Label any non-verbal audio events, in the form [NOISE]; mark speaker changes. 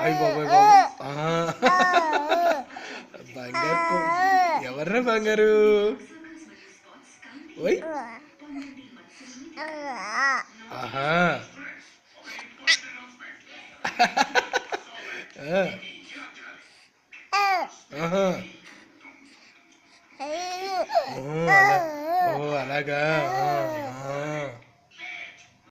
Speaker 1: Ayo eh, bawa bawa, eh. ahah, [LAUGHS] banggarku, eh. ya wara banggaru, oi, ahah, [LAUGHS] ahah, ahah, ahah, oh ala, oh alaga. Ah.